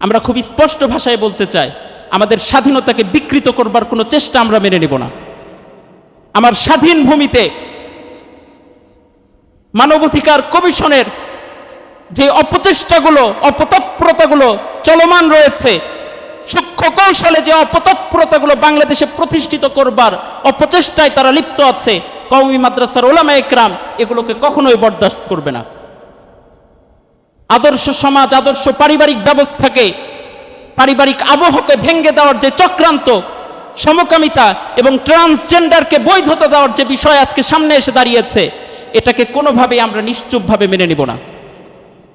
আমরা খুব স্পষ্ট ভাষায় বলতে চাই, আমাদের স্বাধীনতাকে বিকৃত করবার কোনো চেষ্টা আমরা মেনে নেব না। আমার স্বাধীন ভূমিতে মানবাধিকার কমিশনের যে অপচেষ্টাগুলো, অপতৎপরতাগুলো চলমান রয়েছে, সূক্ষ্ম কৌশলে যে অপতৎপরতাগুলো বাংলাদেশে প্রতিষ্ঠিত করবার অপচেষ্টায় তারা লিপ্ত আছে, কওমি মাদ্রাসার ওলামা একরাম এগুলোকে কখনোই বরদাস্ত করবে না। আদর্শ সমাজ, আদর্শ পারিবারিক ব্যবস্থাকে, পারিবারিক আবহকে ভেঙ্গে দেওয়ার যে চক্রান্ত, সমকামিতা এবং ট্রান্সজেন্ডারকে বৈধতা দেওয়ার যে বিষয় আজকে সামনে এসে দাঁড়িয়েছে, এটাকে কোনোভাবেই আমরা নিশ্চুপভাবে মেনে নিব না।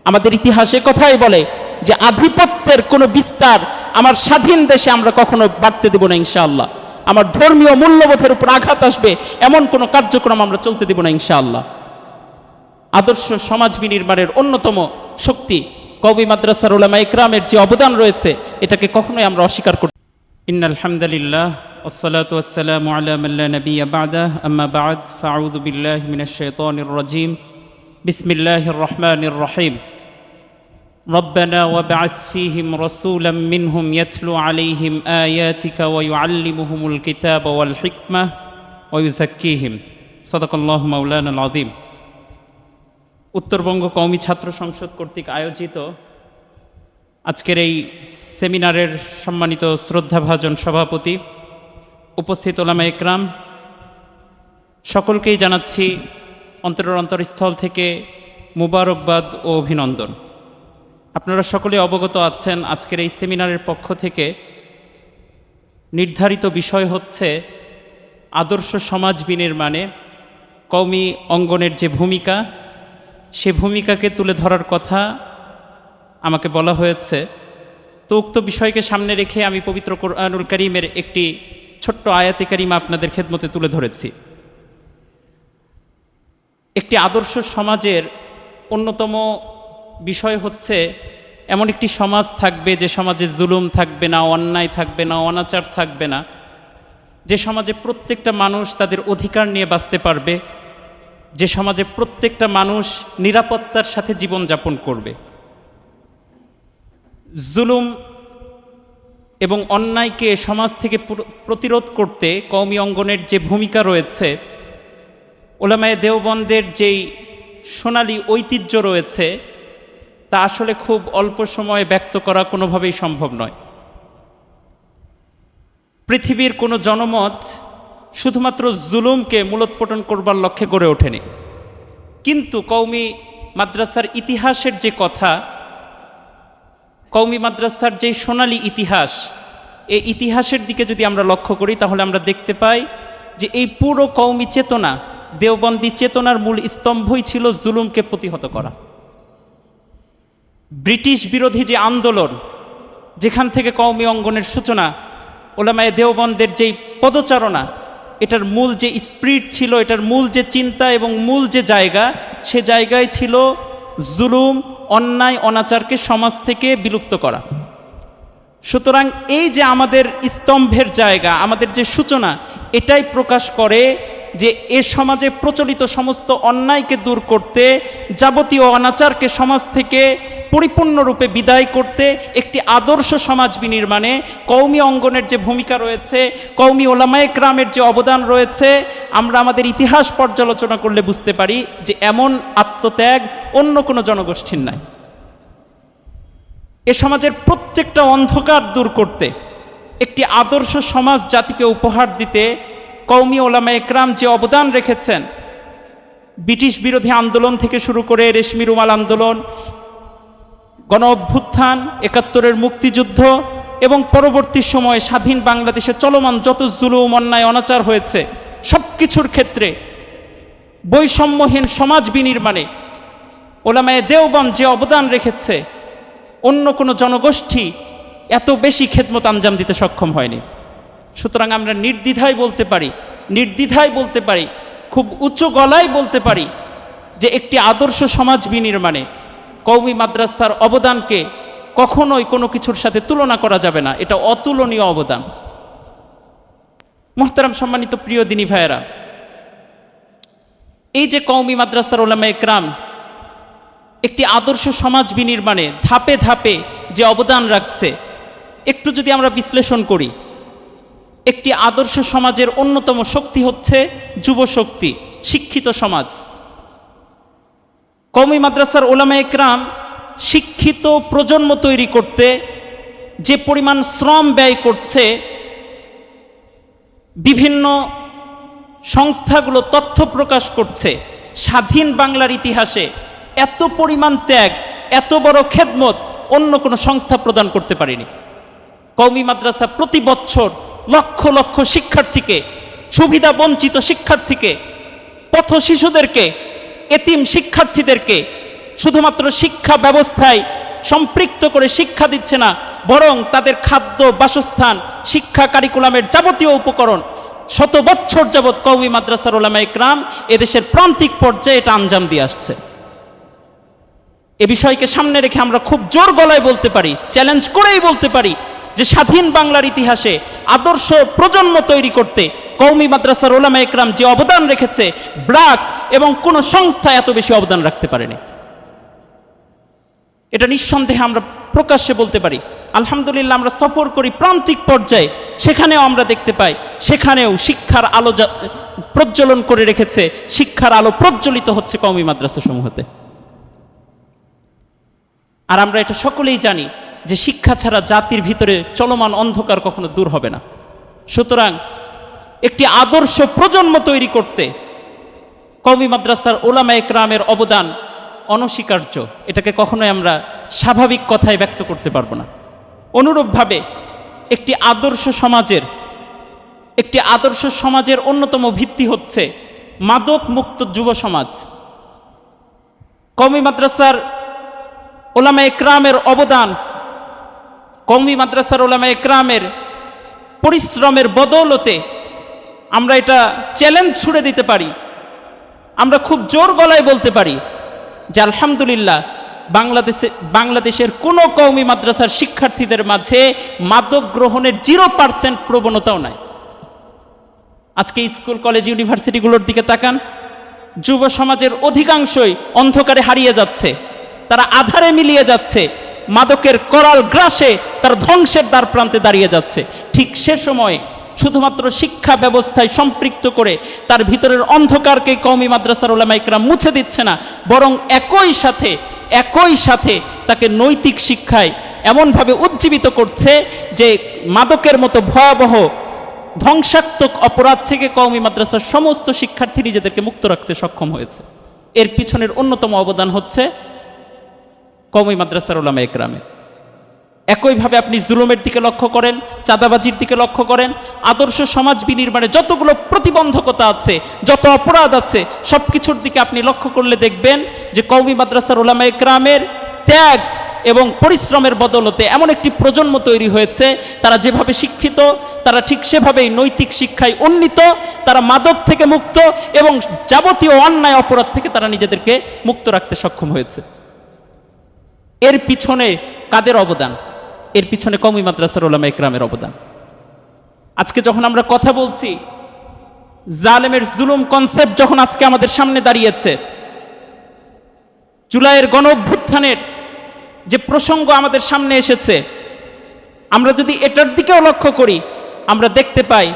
আমাদের ইতিহাসে কথাই বলে যে আধিপত্যের কোনো বিস্তার আমার স্বাধীন দেশে আমরা কখনো বাড়তে দেব না ইনশাআল্লাহ। আমার ধর্মীয় মূল্যবোধের উপর আঘাত আসবে, এমন কোনো কার্যক্রম আমরা চলতে দেব না ইনশাআল্লাহ। আদর্শ সমাজ বিনির্মাণের অন্যতম শক্তি কবি মাদ্রাসার ওলামা ইকরামের যে অবদান রয়েছে এটাকে কখনোই আমরা অস্বীকার করি ইন আলহামদুলিল্লাহ والصلاة والسلام على من لا نبي بعده أما بعد فأعوذ بالله من الشيطان الرجيم بسم الله الرحمن الرحيم ربنا وابعث فيهم رسولا منهم يتلو عليهم آياتك ويعلمهم الكتاب والحكمة ويزكيهم صدق الله مولانا العظيم উত্তরবঙ্গ কওমি ছাত্র সংসদ কর্তৃক আয়োজিত আজকের এই সেমিনারের সম্মানিত শ্রদ্ধাভাজন সভাপতি, উপস্থিত ওলামা একরাম, সকলকেই জানাচ্ছি অন্তরের অন্তরস্থল থেকে মুবারকবাদ ও অভিনন্দন। আপনারা সকলে অবগত আছেন আজকের এই সেমিনারের পক্ষ থেকে নির্ধারিত বিষয় হচ্ছে আদর্শ সমাজ বিনির্মাণে কওমি অঙ্গনের যে ভূমিকা সে ভূমিকাকে তুলে ধরার কথা আমাকে বলা হয়েছে। তো উক্ত বিষয়কে সামনে রেখে আমি পবিত্র কোরআনুল করিমের একটি ছোট্ট আয়াতে কারিমা আপনাদের খেদমতে তুলে ধরেছি। একটি আদর্শ সমাজের অন্যতম বিষয় হচ্ছে, এমন একটি সমাজ থাকবে যে সমাজে জুলুম থাকবে না, অন্যায় থাকবে না, অনাচার থাকবে না, যে সমাজে প্রত্যেকটা মানুষ তাদের অধিকার নিয়ে বাঁচতে পারবে যে সমাজে প্রত্যেকটা মানুষ নিরাপত্তার সাথে জীবনযাপন করবে। জুলুম এবং অন্যায়কে সমাজ থেকে প্রতিরোধ করতে কওমি অঙ্গনের যে ভূমিকা রয়েছে, ওলামায়ে দেওবন্দের যেই সোনালী ঐতিহ্য রয়েছে, তা আসলে খুব অল্প সময়ে ব্যক্ত করা কোনোভাবেই সম্ভব নয়। পৃথিবীর কোনো জনমত শুধুমাত্র জুলুমকে মূলোৎপটন করবার লক্ষ্যে গড়ে ওঠেনি। কিন্তু কৌমি মাদ্রাসার ইতিহাসের যে কথা কৌমি মাদ্রাসার যে সোনালি ইতিহাস এই ইতিহাসের দিকে যদি আমরা লক্ষ্য করি, তাহলে আমরা দেখতে পাই যে এই পুরো কৌমি চেতনা, দেওবন্দি চেতনার মূল স্তম্ভই ছিল জুলুমকে প্রতিহত করা। ব্রিটিশ বিরোধী যে আন্দোলন, যেখান থেকে কৌমি অঙ্গনের সূচনা, ওলামায় দেওবন্দের যেই পদচারণা এটার মূল যে স্পিরিট ছিল, এটার মূল যে চিন্তা এবং মূল যে জায়গা, সে জায়গায় ছিল জুলুম, অন্যায়, অনাচারকে সমাজ থেকে বিলুপ্ত করা। সুতরাং এই যে আমাদের স্তম্ভের জায়গা, আমাদের যে সূচনা, এটাই প্রকাশ করে যে এ সমাজে প্রচলিত সমস্ত অন্যায়কে দূর করতে, যাবতীয় অনাচারকে সমাজ থেকে পরিপূর্ণরূপে বিদায় করতে একটি আদর্শ সমাজ বিনির্মাণে কৌমি অঙ্গনের যে ভূমিকা রয়েছে কৌমি ওলামায়ে ক্রামের যে অবদান রয়েছে, আমরা আমাদের ইতিহাস পর্যালোচনা করলে বুঝতে পারি যে এমন আত্মত্যাগ অন্য কোনো জনগোষ্ঠীর নাই। এ সমাজের প্রত্যেকটা অন্ধকার দূর করতে, একটি আদর্শ সমাজ জাতিকে উপহার দিতে কৌমি ওলামা একরাম যে অবদান রেখেছেন, ব্রিটিশ বিরোধী আন্দোলন থেকে শুরু করে রেশমি রুমাল আন্দোলন গণ অভ্যুত্থান, একাত্তরের মুক্তিযুদ্ধ এবং পরবর্তী সময়ে স্বাধীন বাংলাদেশে চলমান যত জুলুম, অন্যায়, অনাচার হয়েছে সব কিছুর ক্ষেত্রে বৈষম্যহীন সমাজ বিনির্মাণে ওলামায়ে দেওবন যে অবদান রেখেছে, অন্য কোনো জনগোষ্ঠী এত বেশি খেদমত আঞ্জাম দিতে সক্ষম হয়নি। সুতরাং আমরা নির্দ্বিধায় বলতে পারি, নির্দ্বিধায় বলতে পারি, খুব উচ্চ গলায় বলতে পারি যে একটি আদর্শ সমাজ বিনির্মাণে কৌমি মাদ্রাসার অবদানকে কখনোই কোনো কিছুর সাথে তুলনা করা যাবে না। এটা অতুলনীয় অবদান। মোহতারাম সম্মানিত প্রিয় দিনী ভাইয়েরা, এই যে কৌমি মাদ্রাসার ওলামা একরাম একটি আদর্শ সমাজ বিনির্মাণে ধাপে ধাপে যে অবদান রাখছে, একটু যদি আমরা বিশ্লেষণ করি, একটি আদর্শ সমাজের অন্যতম শক্তি হচ্ছে যুব শক্তি শিক্ষিত সমাজ। কওমি মাদ্রাসার ওলামা একরাম শিক্ষিত প্রজন্ম তৈরি করতে যে পরিমাণ শ্রম ব্যয় করছে, বিভিন্ন সংস্থাগুলো তথ্য প্রকাশ করছে, স্বাধীন বাংলার ইতিহাসে এত পরিমাণ ত্যাগ, এত বড় খেদমত অন্য কোনো সংস্থা প্রদান করতে পারেনি। কৌমি মাদ্রাসা প্রতি বছর লক্ষ লক্ষ শিক্ষার্থীকে, সুবিধা বঞ্চিত শিক্ষার্থীকে পথ শিশুদেরকে এতিম শিক্ষার্থীদেরকে শুধুমাত্র শিক্ষা ব্যবস্থায় সম্পৃক্ত করে শিক্ষা দিচ্ছে না, বরং তাদের খাদ্য, বাসস্থান, শিক্ষা কারিকুলামের যাবতীয় উপকরণ, শত বৎসর যাবৎ কওমি মাদ্রাসার ওলামা ইকরাম এদেশের প্রান্তিক পর্যায়ে এটা আঞ্জাম দিয়ে আসছে। এ বিষয়কে সামনে রেখে আমরা খুব জোর গলায় বলতে পারি, চ্যালেঞ্জ করেই বলতে পারি যে স্বাধীন বাংলার ইতিহাসে আদর্শ প্রজন্ম তৈরি করতে কৌমি মাদ্রাসার ওলামা একরাম যে অবদান রেখেছে, ব্রাক এবং কোন সংস্থা এত বেশি অবদান রাখতে পারেনি। এটা নিঃসন্দেহে আমরা প্রকাশ্যে বলতে পারি। আলহামদুলিল্লাহ আমরা সফর করি প্রান্তিক পর্যায়ে, সেখানেও আমরা দেখতে পাই, সেখানেও শিক্ষার আলো প্রজ্বলন করে রেখেছে, শিক্ষার আলো প্রজ্বলিত হচ্ছে কৌমি মাদ্রাসা সমূহতে আর আমরা এটা সকলেই জানি যে শিক্ষা ছাড়া জাতির ভিতরে চলমান অন্ধকার কখনো দূর হবে না। সুতরাং একটি আদর্শ প্রজন্ম তৈরি করতে কওমি মাদ্রাসার ওলামা একরামের অবদান অনস্বীকার্য। এটাকে কখনোই আমরা স্বাভাবিক কথায় ব্যক্ত করতে পারব না। অনুরূপভাবে একটি আদর্শ সমাজের, একটি আদর্শ সমাজের অন্যতম ভিত্তি হচ্ছে মাদক মুক্ত যুব সমাজ। কওমি মাদ্রাসার ওলামা একরামের অবদান কৌমি মাদ্রাসার ওলামা একরামের পরিশ্রমের বদৌলতে আমরা এটা চ্যালেঞ্জ ছুড়ে দিতে পারি। আমরা খুব জোর গলায় বলতে পারি যে আলহামদুলিল্লাহ বাংলাদেশে, বাংলাদেশের কোনো কৌমি মাদ্রাসার শিক্ষার্থীদের মাঝে মাদক গ্রহণের জিরো পার্সেন্ট প্রবণতাও নাই। আজকে স্কুল, কলেজ, ইউনিভার্সিটিগুলোর দিকে তাকান, যুব সমাজের অধিকাংশই অন্ধকারে হারিয়ে যাচ্ছে, তারা আধারে মিলিয়ে যাচ্ছে, মাদকের করাল গ্রাসে তার ধ্বংসের দ্বার প্রান্তে দাঁড়িয়ে যাচ্ছে। ঠিক সে সময়ে শুধুমাত্র শিক্ষা ব্যবস্থায় সম্পৃক্ত করে তার ভিতরের অন্ধকারকে কওমি মাদ্রাসার ওলামা ইকরাম মুছে দিচ্ছে না, বরং একই সাথে একই সাথে তাকে নৈতিক শিক্ষায় এমনভাবে উজ্জীবিত করছে যে মাদকের মতো ভয়াবহ, ধ্বংসাত্মক অপরাধ থেকে কওমি মাদ্রাসার সমস্ত শিক্ষার্থী নিজেদেরকে মুক্ত রাখতে সক্ষম হয়েছে। এর পিছনের অন্যতম অবদান হচ্ছে কওমি মাদ্রাসার ওলামা একরামে একইভাবে আপনি জুলুমের দিকে লক্ষ্য করেন, চাঁদাবাজির দিকে লক্ষ্য করেন, আদর্শ সমাজ বিনির্মাণে যতগুলো প্রতিবন্ধকতা আছে, যত অপরাধ আছে সব কিছুর দিকে আপনি লক্ষ্য করলে দেখবেন যে কওমি মাদ্রাসার ওলামা একরামের ত্যাগ এবং পরিশ্রমের বদলতে এমন একটি প্রজন্ম তৈরি হয়েছে। তারা যেভাবে শিক্ষিত, তারা ঠিক সেভাবেই নৈতিক শিক্ষায় উন্নীত, তারা মাদক থেকে মুক্ত এবং যাবতীয় অন্যায় অপরাধ থেকে তারা নিজেদেরকে মুক্ত রাখতে সক্ষম হয়েছে। এর পিছনে কাদের অবদান? এর পিছনে কমি মাদ্রাসার ওলামা ইকরামের অবদান। আজকে যখন আমরা কথা বলছি, জালেমের জুলুম কনসেপ্ট যখন আজকে আমাদের সামনে দাঁড়িয়েছে, জুলাইয়ের গণ অভ্যুত্থানের যে প্রসঙ্গ আমাদের সামনে এসেছে, আমরা যদি এটার দিকেও লক্ষ্য করি, আমরা দেখতে পাই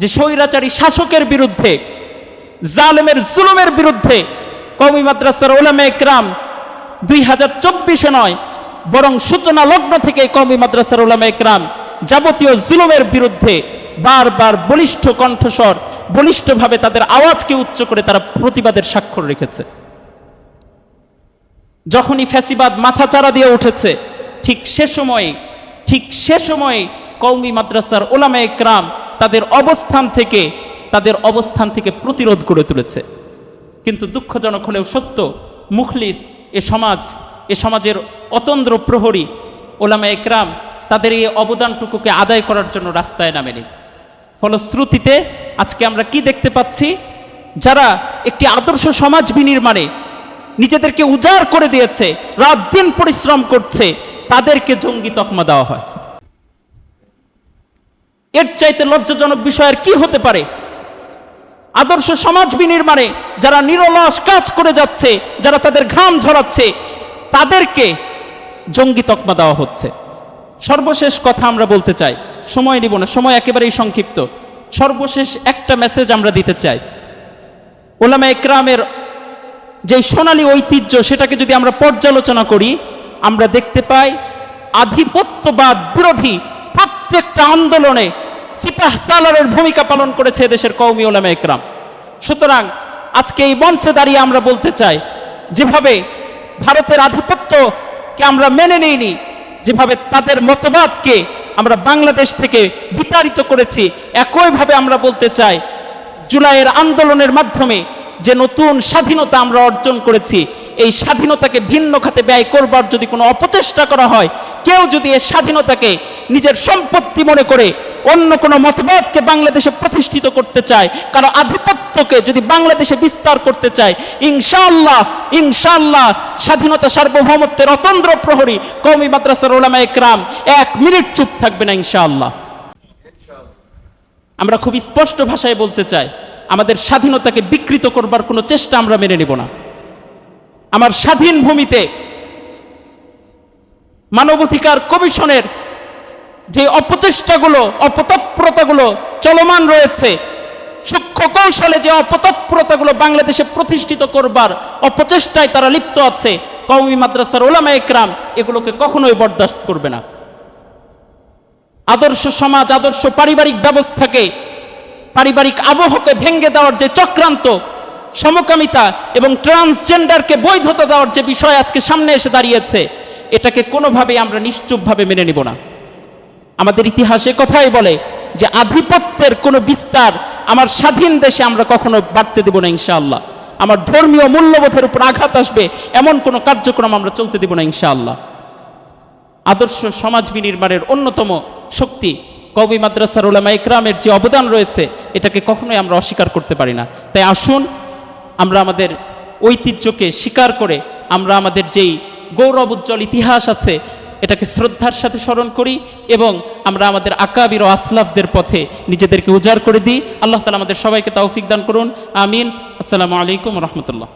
যে স্বৈরাচারী শাসকের বিরুদ্ধে, জালেমের জুলুমের বিরুদ্ধে কওমি মাদ্রাসার ওলামা একরাম দুই হাজার চব্বিশে নয় বরং সূচনা লগ্ন থেকে কওমি মাদ্রাসার ওলামা একরাম যাবতীয় জুলুমের বিরুদ্ধে বারবার বলিষ্ঠ কণ্ঠস্বর, বলিষ্ঠভাবে তাদের আওয়াজকে উচ্চ করে তারা প্রতিবাদের স্বাক্ষর রেখেছে। যখনই ফ্যাসিবাদ মাথাচাড়া দিয়ে উঠেছে, ঠিক সে সময়ে, ঠিক সে সময়ে কৌমি মাদ্রাসার ওলামা একরাম তাদের অবস্থান থেকে, তাদের অবস্থান থেকে প্রতিরোধ করে তুলেছে। কিন্তু দুঃখজনক হলেও সত্য, মুখলিস এ সমাজ এ সমাজের অতন্দ্র প্রহরী ওলামা একরাম তাদের এই অবদানটুকুকে আদায় করার জন্য রাস্তায় নামেনি। ফলশ্রুতিতে আজকে আমরা কি দেখতে পাচ্ছি? যারা একটি আদর্শ সমাজ বিনির্মাণে নিজেদেরকে উজাড় করে দিয়েছে, রাত দিন পরিশ্রম করছে, তাদেরকে জঙ্গি তকমা দেওয়া হয়। এর চাইতে লজ্জাজনক বিষয় আর কি হতে পারে? আদর্শ সমাজ বিনির্মাণে যারা নিরলস কাজ করে যাচ্ছে, যারা তাদের ঘাম ঝরাচ্ছে তাদেরকে জঙ্গি তকমা দেওয়া হচ্ছে। সর্বশেষ কথা আমরা বলতে চাই, সময় নিব না, সময় একেবারেই সংক্ষিপ্ত। সর্বশেষ একটা মেসেজ আমরা দিতে চাই। ওলামা একরামের যে সোনালী ঐতিহ্য, সেটাকে যদি আমরা পর্যালোচনা করি, আমরা দেখতে পাই আধিপত্যবাদ বিরোধী প্রত্যেকটা আন্দোলনে সিপাহ সালারের ভূমিকা পালন করেছে দেশের কৌমি ওলামা একরাম সুতরাং আজকে এই মঞ্চে দাঁড়িয়ে আমরা বলতে চাই, যেভাবে ভারতের আধিপত্যকে আমরা মেনে নিইনি, যেভাবে তাদের মতবাদকে আমরা বাংলাদেশ থেকে বিতাড়িত করেছি, একইভাবে আমরা বলতে চাই, জুলাইয়ের আন্দোলনের মাধ্যমে যে নতুন স্বাধীনতা আমরা অর্জন করেছি, এই স্বাধীনতাকে ভিন্ন খাতে ব্যয় করবার যদি কোনো অপচেষ্টা করা হয়, কেউ যদি এই স্বাধীনতাকে নিজের সম্পত্তি মনে করে অন্য কোনো মতবাদকে বাংলাদেশে প্রতিষ্ঠিত করতে চায়, কারও আধিপত্যকে যদি বাংলাদেশে বিস্তার করতে চায়, ইনশাআল্লাহ ইনশাআল্লাহ স্বাধীনতা সার্বভৌমত্বের অতন্দ্র প্রহরী কৌমি মাদ্রাসার ওলামা একরাম এক মিনিট চুপ থাকবে না ইনশাআল্লাহ। আমরা খুব স্পষ্ট ভাষায় বলতে চাই, আমাদের স্বাধীনতাকে বিকৃত করবার কোনো চেষ্টা আমরা মেনে নেব না। আমার স্বাধীন ভূমিতে মানবাধিকার কমিশনের যে অপচেষ্টাগুলো, অপতৎপরতাগুলো চলমান রয়েছে, সূক্ষ্ম কৌশলে যে অপতৎপরতাগুলো বাংলাদেশে প্রতিষ্ঠিত করবার অপচেষ্টায় তারা লিপ্ত আছে, কওমি মাদ্রাসার ওলামা একরাম এগুলোকে কখনোই বরদাস্ত করবে না। আদর্শ সমাজ, আদর্শ পারিবারিক ব্যবস্থাকে, পারিবারিক আবহকে ভেঙ্গে দেওয়ার যে চক্রান্ত, সমকামিতা এবং ট্রান্সজেন্ডারকে বৈধতা দেওয়ার যে বিষয় আজকে সামনে এসে দাঁড়িয়েছে, এটাকে কোনোভাবেই আমরা নিশ্চুপভাবে মেনে নিব না। আমাদের ইতিহাসে কথাই বলে যে আধিপত্যের কোনো বিস্তার আমার স্বাধীন দেশে আমরা কখনো বাড়তে দেব না ইনশাআল্লাহ। আমার ধর্মীয় মূল্যবোধের উপর আঘাত আসবে, এমন কোনো কার্যক্রম আমরা চলতে দেব না ইনশাআল্লাহ। আদর্শ সমাজ বিনির্মাণের অন্যতম শক্তি কবি মাদ্রাসার ওলামা ইকরামের যে অবদান রয়েছে, এটাকে কখনোই আমরা অস্বীকার করতে পারি না। তাই আসুন, আমরা আমাদের ঐতিহ্যকে স্বীকার করে আমরা আমাদের যেই গৌরব উজ্জ্বল ইতিহাস আছে এটাকে শ্রদ্ধার সাথে স্মরণ করি এবং আমরা আমাদের আকাবির ও আসলাফদের পথে নিজেদেরকে উজাড় করে দিই। আল্লাহ তালা আমাদের সবাইকে তৌফিক দান করুন। আমিন। আসসালামু আলাইকুম রহমতুল্লাহ।